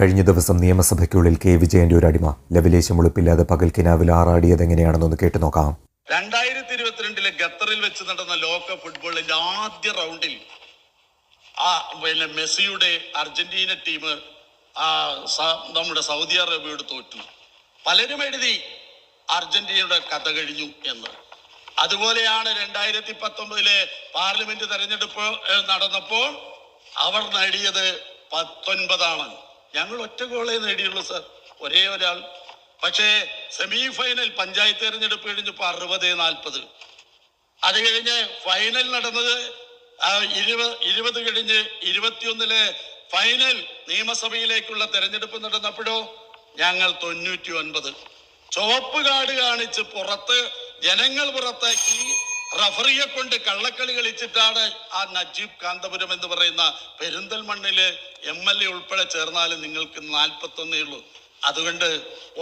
കഴിഞ്ഞ ദിവസം നിയമസഭയ്ക്കുള്ളിൽ കെ. വിജയന്റെ ഒരു അടിമ. ലവലേശം ഉളുപ്പില്ലാതെ പകൽ കിനാവിൽ ആറാടിയത് എങ്ങനെയാണെന്നൊന്ന് കേട്ടു നോക്കാം. രണ്ടായിരത്തി ഇരുപത്തിരണ്ടിലെ ഖത്തറിൽ വെച്ച് നടന്ന ലോക ഫുട്ബോളിന്റെ ആദ്യ റൗണ്ടിൽ ആ പിന്നെ മെസ്സിയുടെ അർജന്റീന ടീം ആ നമ്മുടെ സൗദി അറേബ്യയോട് തോറ്റു. പലരും എഴുതി അർജന്റീനയുടെ കഥ കഴിഞ്ഞു എന്ന്. അതുപോലെയാണ് രണ്ടായിരത്തി പത്തൊമ്പതിലെ പാർലമെന്റ് തെരഞ്ഞെടുപ്പ് നടന്നപ്പോൾ അവർ നേടിയത് പത്തൊൻപതാണ്. ഞങ്ങൾ ഒറ്റ ഗോളേ നേടിയുള്ളൂ സർ ഒരേ ഒരാൾ. പക്ഷേ സെമി ഫൈനൽ പഞ്ചായത്ത് തെരഞ്ഞെടുപ്പ് കഴിഞ്ഞപ്പോൾ അറുപത് നാൽപ്പത്. അത് കഴിഞ്ഞ് ഫൈനൽ നടന്നത് ഇരുപത് ഇരുപത് കഴിഞ്ഞ് ഇരുപത്തിയൊന്നിലെ ഫൈനൽ നിയമസഭയിലേക്കുള്ള തെരഞ്ഞെടുപ്പ് നടന്നപ്പോഴോ ഞങ്ങൾ തൊണ്ണൂറ്റി ഒൻപത് ചുവപ്പ് കാർഡ് കാണിച്ച് പുറത്ത് ജനങ്ങൾ പുറത്താക്കി റഫറിയെ കൊണ്ട് കള്ളക്കളി കളിച്ചിട്ടാണ് ആ നജീബ് കാന്തപുരം എന്ന് പറയുന്ന പെരിന്തൽമണ്ണിൽ എം എൽ എ ഉൾപ്പെടെ ചേർന്നാൽ നിങ്ങൾക്ക് നാൽപ്പത്തൊന്നേ ഉള്ളൂ. അതുകൊണ്ട്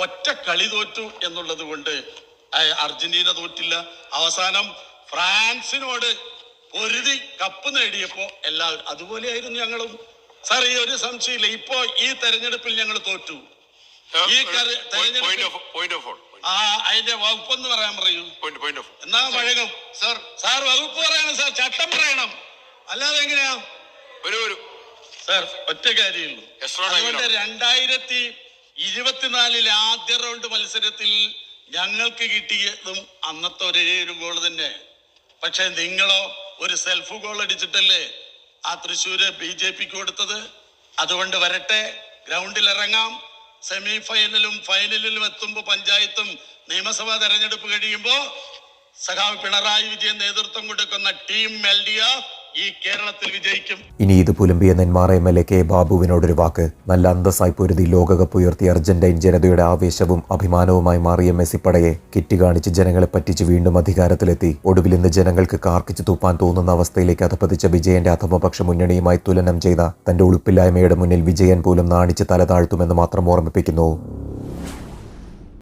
ഒറ്റ കളി തോറ്റു എന്നുള്ളത് കൊണ്ട് അർജന്റീന തോറ്റില്ല. അവസാനം ഫ്രാൻസിനോട് പൊരുതി കപ്പ് നേടിയപ്പോ എല്ലാവരും അതുപോലെയായിരുന്നു ഞങ്ങളും. സാർ ഈ ഒരു സംശയമില്ല. ഇപ്പോ ഈ തെരഞ്ഞെടുപ്പിൽ ഞങ്ങൾ തോറ്റു. ഈ ആ അതിന്റെ വകുപ്പെന്ന് പറയാൻ പറയൂ. എന്നാ വഴകും സാർ സാർ വകുപ്പ് പറയണം സാർ ചട്ടം പറയണം. അല്ലാതെ എങ്ങനെയാ? ഒരു സാർ ഒറ്റ കാര്യമുള്ളൂ. അതുകൊണ്ട് രണ്ടായിരത്തി ഇരുപത്തിനാലിലെ ആദ്യ റൗണ്ട് മത്സരത്തിൽ ഞങ്ങൾക്ക് കിട്ടിയതും അന്നത്തെ ഒരേ ഒരു ഗോൾ തന്നെ. പക്ഷെ നിങ്ങളോ ഒരു സെൽഫ് ഗോൾ അടിച്ചിട്ടല്ലേ ആ തൃശ്ശൂര് ബി ജെ പിക്ക് കൊടുത്തത്? അതുകൊണ്ട് വരട്ടെ ഗ്രൗണ്ടിൽ ഇറങ്ങാം. സെമി ഫൈനലും ഫൈനലിലും എത്തുമ്പോൾ പഞ്ചായത്തും നിയമസഭാ തെരഞ്ഞെടുപ്പ് കഴിയുമ്പോൾ സഖാവ് പിണറായി വിജയൻ നേതൃത്വം കൊടുക്കുന്ന ടീം എൽ ഡി എഫ് ഈ കേരളത്തിൽ വിജയിക്കും. ഇനി ഇത് പുലമ്പിയ Nenmara M L A K ബാബുവിനോടൊരു വാക്ക്. നല്ല അന്തസ്സായി പൊരുതി ലോകകപ്പ് ഉയർത്തി അർജന്റൈൻ ജനതയുടെ ആവേശവും അഭിമാനവുമായി മാറിയ മെസ്സിപ്പടയെ കിറ്റ് കാണിച്ച് ജനങ്ങളെ പറ്റിച്ച് വീണ്ടും അധികാരത്തിലെത്തി. ഒടുവിൽ ഇന്ന് ജനങ്ങൾക്ക് കാർക്കിച്ചു തൂപ്പാൻ തോന്നുന്ന അവസ്ഥയിലേക്ക് അധപതിച്ച വിജയന്റെ അധമപക്ഷ മുന്നണിയുമായി തുലനം ചെയ്ത തന്റെ ഉളുപ്പില്ലായ്മയുടെ മുന്നിൽ വിജയൻ പോലും നാണിച്ച് തല താഴ്ത്തുമെന്ന് മാത്രം ഓർമ്മിപ്പിക്കുന്നു.